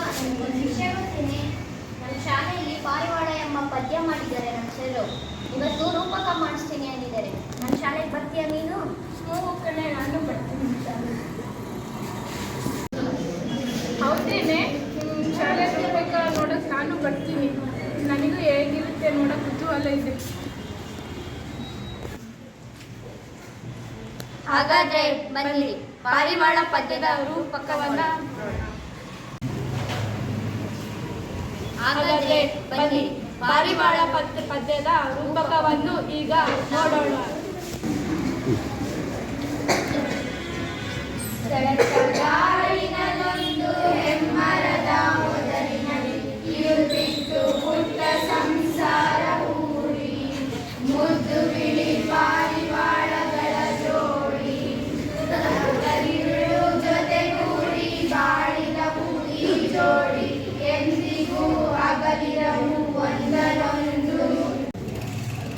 ನನಗೊಂದು ವಿಷಯ ನನ್ನ ಶಾಲೆಯಲ್ಲಿ ಪಾರಿವಾಳ ಎಂಬ ಪದ್ಯ ಮಾಡಿದ್ದಾರೆ ನನ್ನ ಸರು ಇವತ್ತು ರೂಪಕ ಮಾಡಿಸ್ತೀನಿ ಅಂದಿದ್ದಾರೆ ನನ್ನ ಶಾಲೆಗೆ ಬರ್ತೀಯ ನೀನು ಹ್ಞೂ ಕಣೆ ನಾನು ಬರ್ತೀನಿ ಹೌದೇನೆ ನಿಮ್ಮ ಶಾಲೆ ರೂಪಕ ನೋಡಕ್ ನಾನು ಬರ್ತೀನಿ. ನನಗೂ ಹೇಗಿರುತ್ತೆ ನೋಡಕ್ ಕುತೂಹಲ ಇದೆ. ಹಾಗಾದ್ರೆ ಬನ್ನಿ. ಪಾರಿವಾಳ ಪದ್ಯದ ರೂಪಕವನ್ನ ಹಾಗಾದ್ರೆ ಬನ್ನಿ. ಪಾರಿವಾಳ ಪದ್ಯ ಪದ್ಯದ ರೂಪಕವನ್ನು ಈಗ ನೋಡೋಣ.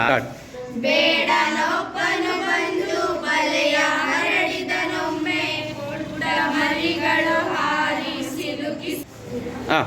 ಸ್ಟಾರ್ಟ್ ಬೇಡನೊಬ್ಬನು ಬಂದು ಬಲೆಯ ಹರಡಿದನೊಮ್ಮೆ ಮರಿಗಳು ಹಾರಿ ಹಾಂ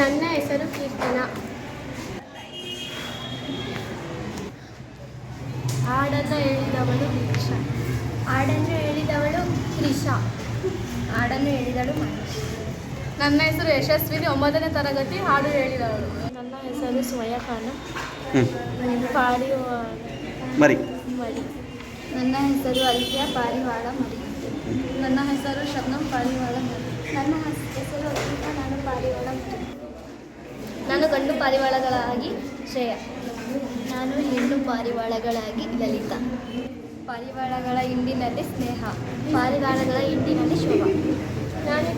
ನನ್ನ ಹೆಸರು ಕೀರ್ತನ. ಹಾಡನ್ನು ಹೇಳಿದವಳು ದೀಕ್ಷಾ. ಹಾಡನ್ನು ಹೇಳಿದವಳು ತ್ರಿಷಾ. ಹಾಡನ್ನು ಹೇಳಿದಳು ಮಹೇಶ್. ನನ್ನ ಹೆಸರು ಯಶಸ್ವಿನಿ. ಒಂಬತ್ತನೇ ತರಗತಿ ಹಾಡು ಹೇಳಿದವಳು. ನನ್ನ ಹೆಸರು ಸ್ವಯಖಾನ ಹ್ಞೂ ಪಾರಿವಾಳ. ಮರಿ. ಮರಿ. ನನ್ನ ಹೆಸರು ಅಲ್ಕಿಯ ಪಾರಿವಾಳ ಮರಿ. ನನ್ನ ಹೆಸರು ಶಬ್ನಂ ಪಾರಿವಾಳ ಮರಿ. ನನ್ನ ಹೆಸರು ಅಲ್ಕಿಯ ನಾನು ಪಾರಿವಾಳ ಮರಿ. ನಾನು ಗಂಡು ಪಾರಿವಾಳಗಳಾಗಿ ಶ್ರೇಯ. ನಾನು ಹೆಣ್ಣು ಪಾರಿವಾಳಗಳಾಗಿ ಲಲಿತಾ. ಪಾರಿವಾಳಗಳ ಹಿಂಡಿನಲ್ಲಿ ಸ್ನೇಹ, ಪಾರಿವಾಳಗಳ ಹಿಂಡಿನಲ್ಲಿ ಶೋಭಾ. ನಾನು